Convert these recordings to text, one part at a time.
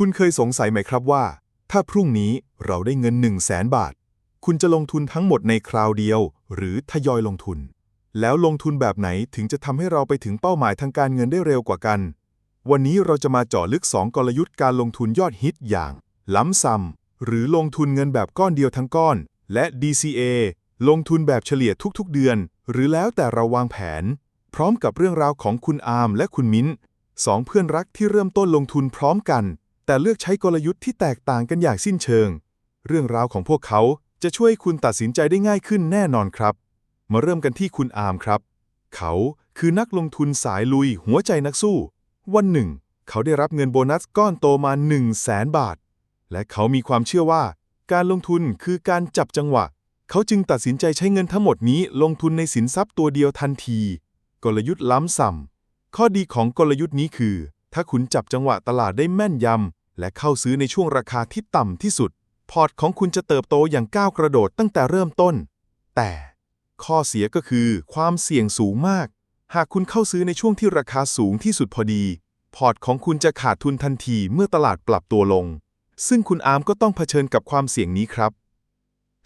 คุณเคยสงสัยไหมครับว่า ถ้าพรุ่งนี้เราได้เงิน 1 0 0 0 0แสนบาท คุณจะลงทุนทั้งหมดในคราวเดียว หรือทยอยลงทุน แล้วลงทุนแบบไหนถึงจะทำให้เราไปถึงเป้าหมายทางการเงินได้เร็วกว่ากัน วันนี้เราจะมาเจาะลึก 2 กลยุทธ์การลงทุนยอดฮิตอย่าง ล้ำซ้ำหรือลงทุนเงินแบบก้อนเดียวทั้งก้อน และ DCA ลงทุนแบบเฉลี่ยทุกๆ เดือน หรือแล้วแต่เราวางแผน พร้อมกับเรื่องราวของคุณอาร์มและคุณมิ้นสองเพื่อนรักที่เริ่มต้นลงทุนพร้อมกัน แต่เลือกใช้กลยุทธ์ที่แตกต่างกันอย่างสิ้นเชิง เรื่องราวของพวกเขาจะช่วยคุณตัดสินใจได้ง่ายขึ้นแน่นอนครับ มาเริ่มกันที่คุณอาร์มครับ เขาคือนักลงทุนสายลุยหัวใจนักสู้ วันหนึ่ง เขาได้รับเงินโบนัสก้อนโตมา 1 0 0 0 0แสนบาท และเขามีความเชื่อว่า การลงทุนคือการจับจังหวะ เขาจึงตัดสินใจใช้เงินทั้งหมดนี้ลงทุนในสินทรัพย์ตัวเดียวทันที กลยุทธ์ล้ำส่ำข้อดีของกลยุทธ์นี้คือ ถ้าคุณจับจังหวะตลาดได้แม่นยำ และเข้าซื้อในช่วงราคาที่ต่ำที่สุด พอร์ตของคุณจะเติบโตอย่างก้าวกระโดดตั้งแต่เริ่มต้น แต่ข้อเสียก็คือความเสี่ยงสูงมาก หากคุณเข้าซื้อในช่วงที่ราคาสูงที่สุดพอดี พอร์ตของคุณจะขาดทุนทันทีเมื่อตลาดปรับตัวลง ซึ่งคุณอาร์มก็ต้องเผชิญกับความเสี่ยงนี้ครับ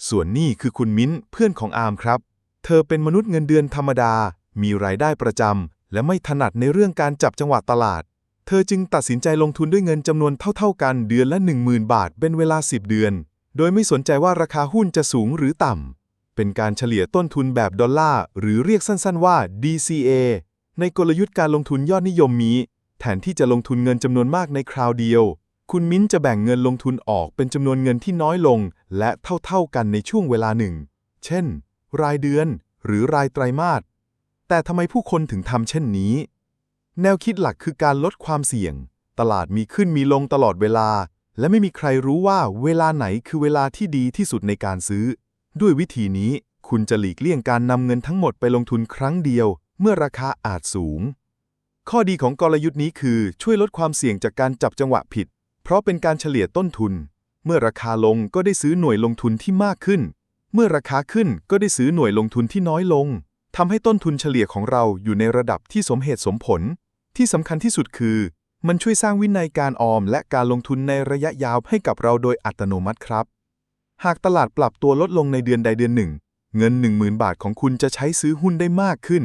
ส่วนนี่คือคุณมิ้นเพื่อนของอาร์มครับ เธอเป็นมนุษย์เงินเดือนธรรมดา มีรายได้ประจำและไม่ถนัดในเรื่องการจับจังหวะตลาด เธอจึงตัดสินใจลงทุนด้วยเงินจำนวนเท่าๆกันเดือนละ 10,000 บาท เป็นเวลา 10 เดือน โดยไม่สนใจว่าราคาหุ้นจะสูงหรือต่ำ เป็นการเฉลี่ยต้นทุนแบบดอลลาร์หรือเรียกสั้นๆว่า DCA ในกลยุทธ์การลงทุนยอดนิยมนี้ แทนที่จะลงทุนเงินจำนวนมากในคราวเดียว คุณมิ้นจะแบ่งเงินลงทุนออกเป็นจำนวนเงินที่น้อยลง และเท่าๆกันในช่วงเวลาหนึ่ง เช่น รายเดือน หรือรายไตรมาสแต่ทำไมผู้คนถึงทำเช่นนี้ แนวคิดหลักคือการลดความเสี่ยง ตลาดมีขึ้นมีลงตลอดเวลา และไม่มีใครรู้ว่าเวลาไหนคือเวลาที่ดีที่สุดในการซื้อ ด้วยวิธีนี้ คุณจะหลีกเลี่ยงการนำเงินทั้งหมดไปลงทุนครั้งเดียว เมื่อราคาอาจสูง ข้อดีของกลยุทธ์นี้คือช่วยลดความเสี่ยงจากการจับจังหวะผิด เพราะเป็นการเฉลี่ยต้นทุน เมื่อราคาลงก็ได้ซื้อหน่วยลงทุนที่มากขึ้น เมื่อราคาขึ้นก็ได้ซื้อหน่วยลงทุนที่น้อยลงทำให้ต้นทุนเฉลี่ยของเราอยู่ในระดับที่สมเหตุสมผล ที่สำคัญที่สุดคือ มันช่วยสร้างวินัยการออมและการลงทุนในระยะยาวให้กับเราโดยอัตโนมัติครับ หากตลาดปรับตัวลดลงในเดือนใดเดือนหนึ่ง เงิน 10,000 บาทของคุณจะใช้ซื้อหุ้นได้มากขึ้น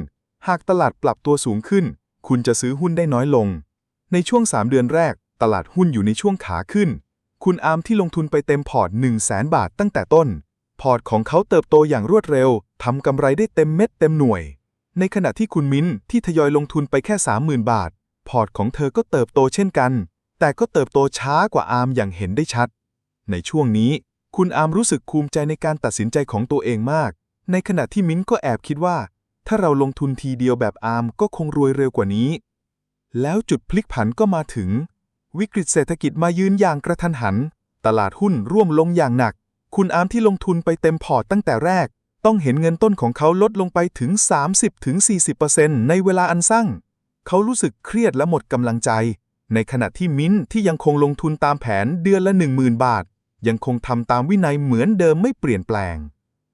หากตลาดปรับตัวสูงขึ้น คุณจะซื้อหุ้นได้น้อยลง ในช่วง 3 เดือนแรก ตลาดหุ้นอยู่ในช่วงขาขึ้น คุณอาร์มที่ลงทุนไปเต็มพอร์ต 1 0 0 0 0แบาทตั้งแต่ต้น พอร์ตของเขาเติบโตอย่างรวดเร็วทำกำไรได้เต็มเม็ดเต็มหน่วย ในขณะที่คุณมิ้นที่ทยอยลงทุนไปแค่ 30,000 บาท พอร์ตของเธอก็เติบโตเช่นกัน แต่ก็เติบโตช้ากว่าอาร์มอย่างเห็นได้ชัด ในช่วงนี้ คุณอาร์มรู้สึกภูมิใจในการตัดสินใจของตัวเองมาก ในขณะที่มิ้นก็แอบคิดว่า ถ้าเราลงทุนทีเดียวแบบอาร์มก็คงรวยเร็วกว่านี้ แล้วจุดพลิกผันก็มาถึง วิกฤตเศรษฐกิจมายืนอย่างกระทันหัน ตลาดหุ้นร่วงลงอย่างหนัก คุณอาร์มที่ลงทุนไปเต็มพอร์ตตั้งแต่แรก ต้องเห็นเงินต้นของเขาลดลงไปถึง 30-40%ในเวลาอันสั้นเขารู้สึกเครียดและหมดกำลังใจ ในขณะที่มิ้นที่ยังคงลงทุนตามแผนเดือนละ 10,000 บาท ยังคงทำตามวินัยเหมือนเดิมไม่เปลี่ยนแปลง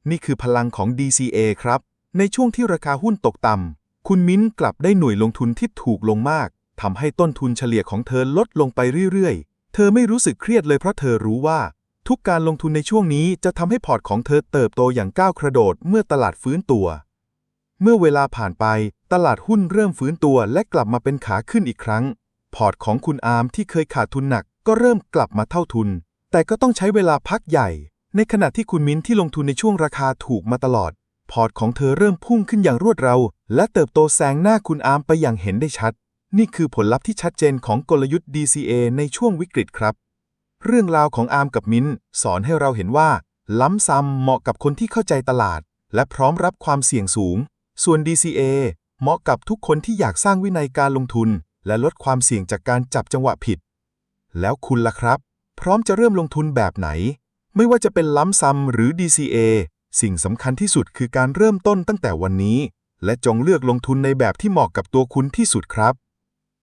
นี่คือพลังของ DCA ครับ ในช่วงที่ราคาหุ้นตกต่ำคุณมิ้นกลับได้หน่วยลงทุนที่ถูกลงมากทำให้ต้นทุนเฉลี่ยของเธอลดลงไปเรื่อยๆ เธอไม่รู้สึกเครียดเลยเพราะเธอรู้ว่า ทุกการลงทุนในช่วงนี้จะทำให้พอร์ตของเธอเติบโตอย่างก้าวกระโดดเมื่อตลาดฟื้นตัว เมื่อเวลาผ่านไปตลาดหุ้นเริ่มฟื้นตัวและกลับมาเป็นขาขึ้นอีกครั้ง พอร์ตของคุณอาร์มที่เคยขาดทุนหนัก ก็เริ่มกลับมาเท่าทุน แต่ก็ต้องใช้เวลาพักใหญ่ ในขณะที่คุณมิ้นที่ลงทุนในช่วงราคาถูกมาตลอด พอร์ตของเธอเริ่มพุ่งขึ้นอย่างรวดเร็วและเติบโตแซงหน้าคุณอาร์มไปอย่างเห็นได้ชัด นี่คือผลลัพธ์ที่ชัดเจนของกลยุทธ์ DCA ในช่วงวิกฤตครับ เรื่องราวของอาร์มกับมิ้นสอนให้เราเห็นว่า ล้ำซ้ำเหมาะกับคนที่เข้าใจตลาด และพร้อมรับความเสี่ยงสูง ส่วน DCA เหมาะกับทุกคนที่อยากสร้างวินัยการลงทุน และลดความเสี่ยงจากการจับจังหวะผิด แล้วคุณล่ะครับ พร้อมจะเริ่มลงทุนแบบไหน ไม่ว่าจะเป็นล้ำซ้ำหรือ DCA สิ่งสำคัญที่สุดคือการเริ่มต้นตั้งแต่วันนี้ และจงเลือกลงทุนในแบบที่เหมาะกับตัวคุณที่สุดครับ